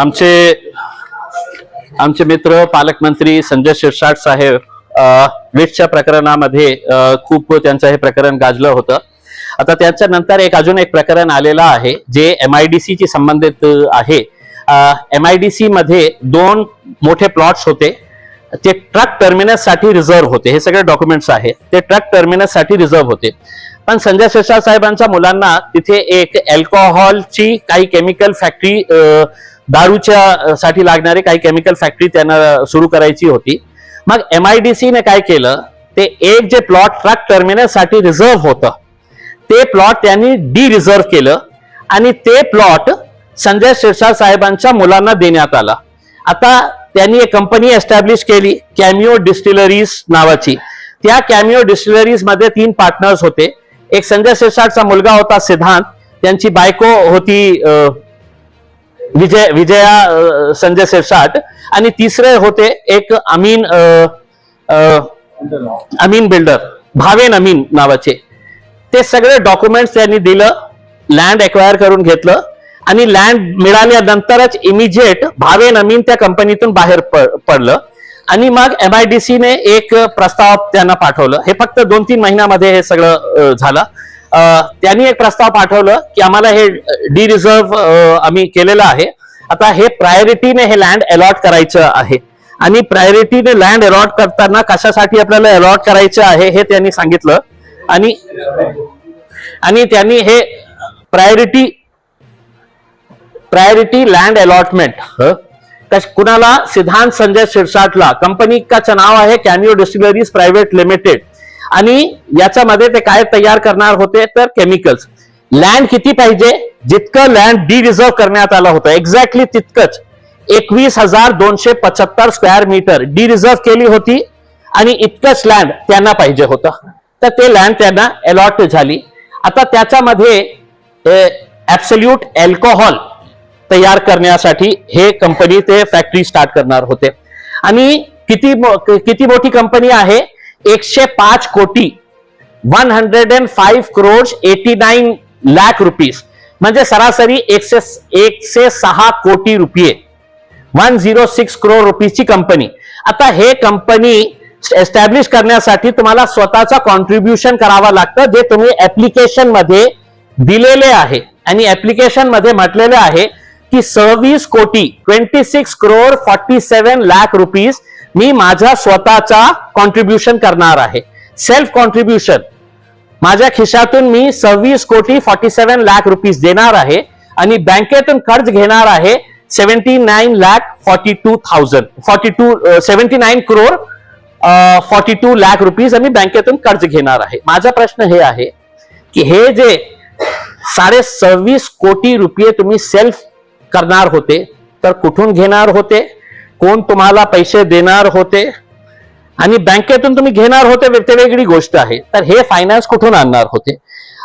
आमचे आमचे मित्र पालकमंत्री संजय शिरसाट साहेब अ, प्रकरणामध्ये खूप त्यांचं हे प्रकरण गाजलं होतं. आता त्याच्या नंतर एक अजून एक प्रकरण आलेलं आहे जे एम आय डी सीची संबंधित आहे. एम आय डी सी मध्ये दोन मोठे प्लॉट्स होते. ते ट्रक टर्मिनससाठी रिझर्व्ह होते. हे सगळे डॉक्युमेंट्स आहेत ते ट्रक टर्मिनससाठी रिझर्व्ह होते. पण संजय शिरसाट साहेबांच्या मुलांना तिथे एक अल्कोहोलची काही केमिकल फॅक्टरी दारूच्या साठी लागणारी काही केमिकल फॅक्टरी त्यांना सुरू करायची होती. मग एम आय डी सीने काय केलं? ते एक जे प्लॉट ट्रक टर्मिनससाठी रिझर्व रिझर्व्ह होतं ते प्लॉट त्यांनी डी रिझर्व्ह केलं आणि ते प्लॉट संजय शिरसाट साहेबांच्या मुलांना देण्यात आला. आता त्यांनी एक कंपनी एस्टॅब्लिश केली कॅमिओ डिस्टिलरीज नावाची. त्या कॅमिओ डिस्टिलरीजमध्ये तीन पार्टनर्स होते. एक संजय शिरसाटचा मुलगा होता सिद्धांत त्यांची बायको होती विजय विजया संजय शिरसाट आणि तिसरे होते एक अमीन अमीन बिल्डर भावेन अमीन नावाचे. ते सगळे डॉक्युमेंट्स त्यांनी दिलं लँड एक्वायर करून घेतलं आणि लँड मिळाल्यानंतरच इमिजिएट भावे नमीन त्या कंपनीतून बाहेर पडलं. आणि मग एम आय डी सीने एक प्रस्ताव त्यांना पाठवलं. हे फक्त दोन तीन महिन्यामध्ये हे सगळं झालं. त्यांनी एक प्रस्ताव पाठवलं की आम्हाला हे डी रिझर्व्ह आम्ही केलेलं आहे. आता हे प्रायोरिटीने हे लँड अलॉट करायचं आहे. आणि प्रायोरिटीने लँड अलॉट करताना कशासाठी आपल्याला अलॉट करायचं आहे हे त्यांनी सांगितलं. आणि आणि त्यांनी हे प्रायोरिटी प्रायोरिटी लँड अलॉटमेंट. कुणाला सिद्धांत संजय शिरसाटला कंपनी का नाव आहे कॅमिओ डिस्टिलरीज प्रायव्हेट लिमिटेड. आणि याच्यामध्ये ते काय तयार करणार होते? तर केमिकल्स. लँड किती पाहिजे? जितकं लँड डी रिझर्व करण्यात आलं होतं. एक्झॅक्टली तितकंच. एकवीस हजार दोनशे पचहत्तर स्क्वेअर मीटर डी रिझर्व केली होती आणि इतकंच लँड त्यांना पाहिजे होतं. तर ते लँड त्यांना अलॉट झाली. आता त्याच्यामध्ये ऍब्सल्यूट अल्कोहोल तयार करण्यासाठी हे कंपनी ते फॅक्टरी स्टार्ट करणार होते. आणि किती किती मोठी कंपनी आहे? एकशे पाच कोटी. One hundred and five crore eighty nine lakh rupees म्हणजे सरासरी एकशे एकशे सहा कोटी रुपये. वन झिरो सिक्स करोड रुपीजची कंपनी आता हे कंपनी एस्टॅब्लिश करण्यासाठी तुम्हाला स्वतःचा कॉन्ट्रीब्युशन करावं लागतं जे तुम्ही ऍप्लिकेशनमध्ये दिलेले आहे. आणि ऍप्लिकेशनमध्ये म्हटलेले आहे की सव्वीस कोटी twenty six crore forty seven lakh rupees मी माझा स्वतःचा कॉन्ट्रीब्युशन करणार आहे. सेल्फ कॉन्ट्रीब्युशन माझ्या खिशातून मी सव्वीस कोटी फॉर्टी सेव्हन लाख रुपीज देणार आहे आणि बँकेतून कर्ज घेणार आहे seventy nine lakh forty two thousand forty two seventy nine crore forty two lakh rupees आम्ही बँकेतून कर्ज घेणार आहे. माझा प्रश्न हे आहे की हे जे साडे सव्वीस कोटी रुपये तुम्ही सेल्फ करणार होते. तर कुठून घेणार होते? कोण तुम्हाला पैसे देणार होते? आणि बँकेतून तुम्ही घेणार होते ते वेगळी गोष्ट आहे. तर हे फायनान्स कुठून आणणार होते?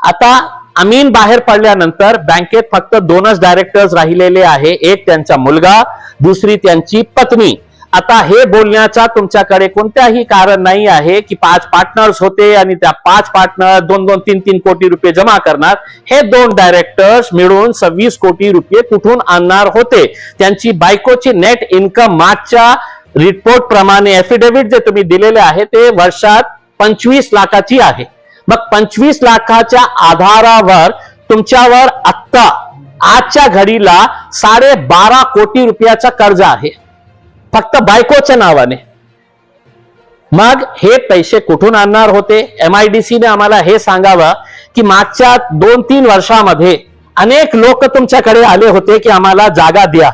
आता अमीन बाहेर पडल्यानंतर बँकेत फक्त दोनच डायरेक्टर्स राहिलेले आहे. एक त्यांचा मुलगा दुसरी त्यांची पत्नी. आता हे बोलण्याचा तुमच्याकडे कोणत्याही कारण नाही आहे की पाच पार्टनर्स होते आणि त्या पाच पार्टनर दोन दोन तीन तीन कोटी रुपये जमा करणार. हे दोन डायरेक्टर्स मिळून सव्वीस कोटी रुपये कुठून आणणार होते? त्यांची बायकोची नेट इन्कम मागच्या रिपोर्ट प्रमाणे एफिडेव्हिट जे तुम्ही दिलेले आहे ते वर्षात पंचवीस लाखाची आहे. मग पंचवीस लाखाच्या आधारावर तुमच्यावर आत्ता आजच्या घडीला साडे बारा कोटी रुपयाचा कर्ज आहे. फक्त बायकोच्या नावाने. मग हे पैसे कुठून आणणार होते? एम आय डी सीने आम्हाला हे सांगावं की मागच्या दोन तीन वर्षामध्ये अनेक लोक तुमच्याकडे आले होते की आम्हाला जागा द्या.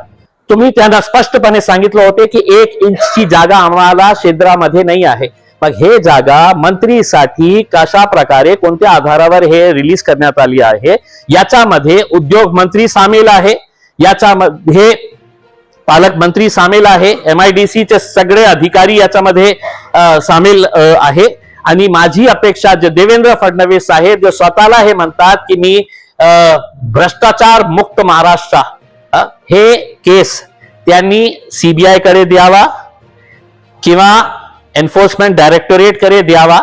तुम्ही त्यांना स्पष्टपणे सांगितलं होते की एक इंचची जागा आम्हाला क्षेत्रामध्ये नाही आहे. मग हे जागा मंत्रीसाठी कशा प्रकारे कोणत्या आधारावर हे रिलीज करण्यात आली आहे? याच्यामध्ये उद्योग मंत्री सामील आहे. याच्यामध्ये पालकमंत्री सामील आहे. एम आय डी सीचे सगळे अधिकारी याच्यामध्ये सामील आहे. आणि माझी अपेक्षा जे देवेंद्र फडणवीस साहेब जे स्वतःला हे म्हणतात की मी भ्रष्टाचार मुक्त महाराष्ट्र हे केस त्यांनी सीबीआयकडे द्यावा किंवा एन्फोर्समेंट डायरेक्टोरेटकडे द्यावा.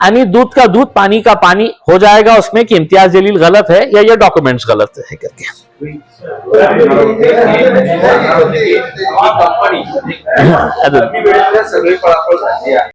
आणि दूध का दूध पानी का पानी हो जाएगा उसमें कि इम्तियाज़ जलील गलत है या ये डॉक्यूमेंट्स गलत है करके। कंपनी